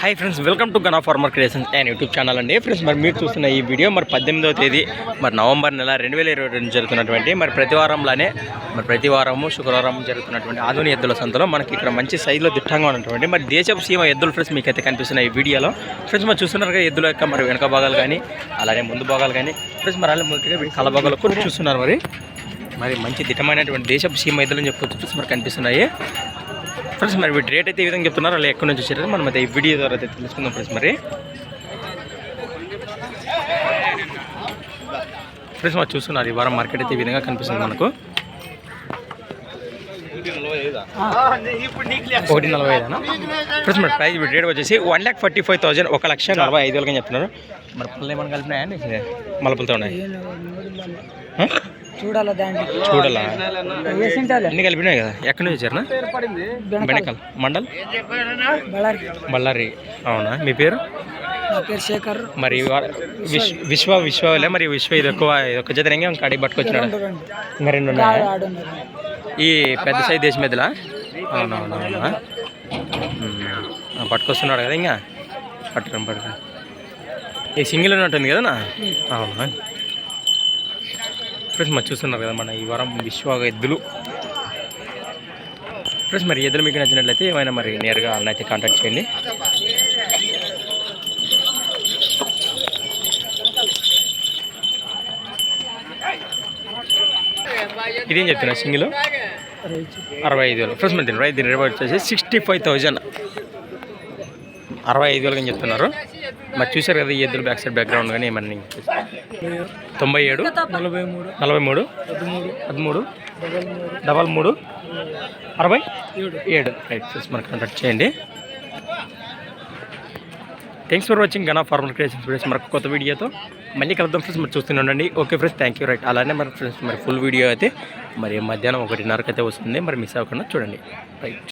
Hi friends welcome to Gana farmer creations and YouTube channel అండి. Friends మరి మీరు చూస్తున్న ఈ వీడియో మరి పద్దెనిమిదవ తేదీ మరి నవంబర్ నెల రెండు వేల ఇరవై రెండు జరుగుతున్నటువంటి మరి ప్రతి వారంలానే మరి ప్రతి వారము శుక్రవారం జరుగుతున్నటువంటి ఆధునిక ఎద్దుల సంతలో మనకి ఇక్కడ మంచి సైజులో దిట్టంగా ఉన్నటువంటి మరి దేశపు సీమ ఎద్దులు ఫ్రెండ్స్ మీకు అయితే కనిపిస్తున్నాయి ఈ వీడియోలో. ఫ్రెండ్స్ మరి చూస్తున్నారు కదా ఎద్దుల యొక్క మరి వెనక భాగాలు కానీ అలానే ముందు భాగాలు కానీ. ఫ్రెండ్స్ మరి అలా ముందుగా కళ భాగాలు కూడా చూస్తున్నారు మరి. మరి మంచి దిట్టమైనటువంటి దేశపు సీమ ఎద్దులు అని చెప్పుకోవచ్చు ఫ్రెండ్స్ మరి కనిపిస్తున్నాయి. ఫ్రెండ్స్ మరి వీటి రేట్ అయితే ఈ విధంగా చెప్తున్నారు. వాళ్ళు ఎక్కడి నుంచి వచ్చారు మనం అయితే ఈ వీడియో ద్వారా అయితే తెలుసుకుందాం ఫ్రెండ్స్ మరి. ఫ్రెండ్స్ మరి చూస్తున్నారు ఈ వారం మార్కెట్ అయితే ఈ విధంగా కనిపిస్తుంది మనకు. ఒకటి నలభై ఐదు ఫ్రెండ్స్ మరి ప్రైస్ రేట్ వచ్చేసి one lakh forty five thousand ఒక లక్ష నలభై ఐదు వేలకి చెప్తున్నారు. మరి పళ్ళు ఏమైనా కలిపినాయా మలపులతో ఉన్నాయి. చూడాలా అన్ని కలిపినాయి కదా. ఎక్కడి నుంచి వచ్చారనా బెనకల్. మండల్? బళ్ళారి. బళ్ళారి. అవునా? మీ పేరు? నా పేరు శేఖర్. మరి విశ్వ విశ్వ విశ్వలే మరి విశ్వ ఇది ఎక్కువ ఒక జత ఇంకా ఇంకా అడిగి పట్టుకొచ్చినాడు ఇంకా రెండు ఉన్నాయా? ఈ పెద్ద సైజ్ దేశం మీదలా? అవునవునవునా? పట్టుకొస్తున్నాడు కదా ఇంకా? పట్టుకుని పట్టుకుని. ఈ సింగిల్ ఉంటుంది కదా నా అవునా? ఫ్రెండ్స్ మరి చూస్తున్నారు కదా మన ఈ వారం విశ్వ ఎద్దులు. ఫ్రెండ్స్ మరి ఎద్దులు మీకు నచ్చినట్లయితే ఏమైనా మరి నేరుగా వాళ్ళని అయితే కాంటాక్ట్ చేయండి. ఇదేం చెప్తున్నా సింగిల్? అరవై ఐదు వేలు. ఫ్రెండ్స్ మరి దీని రైతు దీని రేట్ వచ్చేసి సిక్స్టీ ఫైవ్ థౌజండ్ అరవై ఐదు వేలుగా చెప్తున్నారు. మరి చూశారు కదా ఈ ఎద్దులు బ్యాక్ సైడ్ బ్యాక్గ్రౌండ్ కానీ ఏమన్నా తొంభై ఏడు నలభై మూడు నలభై మూడు పదమూడు డబల్ మూడు అరవై ఏడు. రైట్ చూసి మనకు కాంటాక్ట్ చేయండి. Thanks for watching Gana farmer creation friends మరొక కొత్త వీడియోతో మళ్ళీ కలుద్దాం ఫ్రెండ్స్. మరి చూస్తూనే ఉండండి. Okay friends thank you right అలానే మరి ఫ్రెండ్స్ మరి ఫుల్ వీడియో అయితే మరి మధ్యాహ్నం ఒకటిన్నరకు అయితే వస్తుంది. మరి మిస్ అవ్వకుండా చూడండి. రైట్